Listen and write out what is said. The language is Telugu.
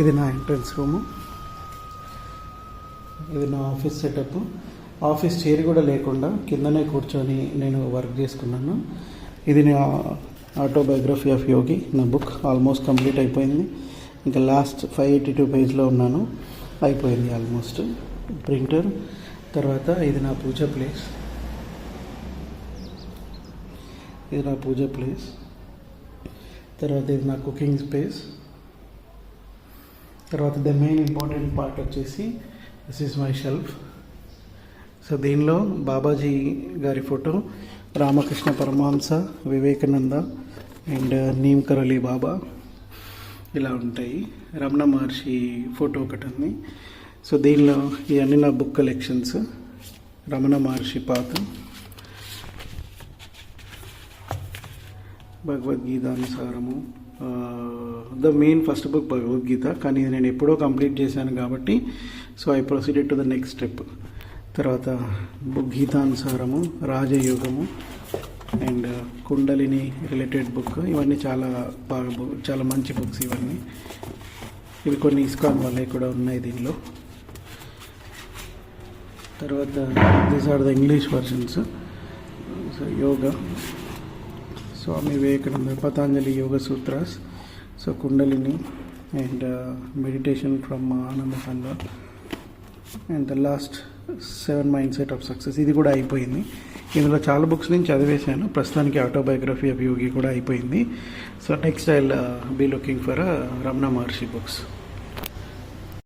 ఇది నా ఎంట్రన్స్ రూము. ఇది నా ఆఫీస్ సెటప్. ఆఫీస్ చైర్ కూడా లేకుండా కిందనే కూర్చొని నేను వర్క్ చేసుకున్నాను. ఇది నా ఆటోబయోగ్రఫీ ఆఫ్ యోగి నా బుక్ ఆల్మోస్ట్ కంప్లీట్ అయిపోయింది. ఇంకా లాస్ట్ ఫైవ్ ఎయిటీ టూ పేజ్లో ఉన్నాను. అయిపోయింది ఆల్మోస్ట్ ప్రింటర్ తర్వాత ఇది నా పూజ ప్లేస్ ఇది నా పూజ ప్లేస్ తర్వాత ఇది నా కుకింగ్ స్పేస్ తర్వాత ద మెయిన్ ఇంపార్టెంట్ పార్ట్ వచ్చేసి this is my shelf so దీనిలో బాబాజీ గారి photo Ramakrishna Paramahamsa Vivekananda and uh, Neem Karoli Baba ఇలా ఉంటాయి. రమణ మహర్షి ఫోటో ఒకటి ఉంది. సో దీనిలో ఇవన్నీ నా బుక్ కలెక్షన్స్ రమణ మహర్షి పాత. Bhagavad Gita అనుసారము the main first book Bhagavad Gita కానీ ఇది నేను ఎప్పుడో కంప్లీట్ చేశాను కాబట్టి so I proceeded to the next step తర్వాత book గీతానుసారము రాజయోగము and Kundalini related book ఇవన్నీ చాలా బాగా చాలా మంచి బుక్స్ ఇవన్నీ. ఇవి కొన్ని ఇస్కాన్ వల్ల కూడా ఉన్నాయి దీనిలో. తర్వాత these are the English versions so yoga Swami Vivekananda Patanjali Yoga Sutras. So Kundalini and meditation from Ananda Sangha and the last seven mind set of success ఇది కూడా అయిపోయింది. ఇందులో చాలా బుక్స్ నేను చదివేశాను. ప్రస్తుతానికి ఆటోబయోగ్రఫీ ఆఫ్ యోగి కూడా అయిపోయింది. So next I be looking for Ramana Maharshi books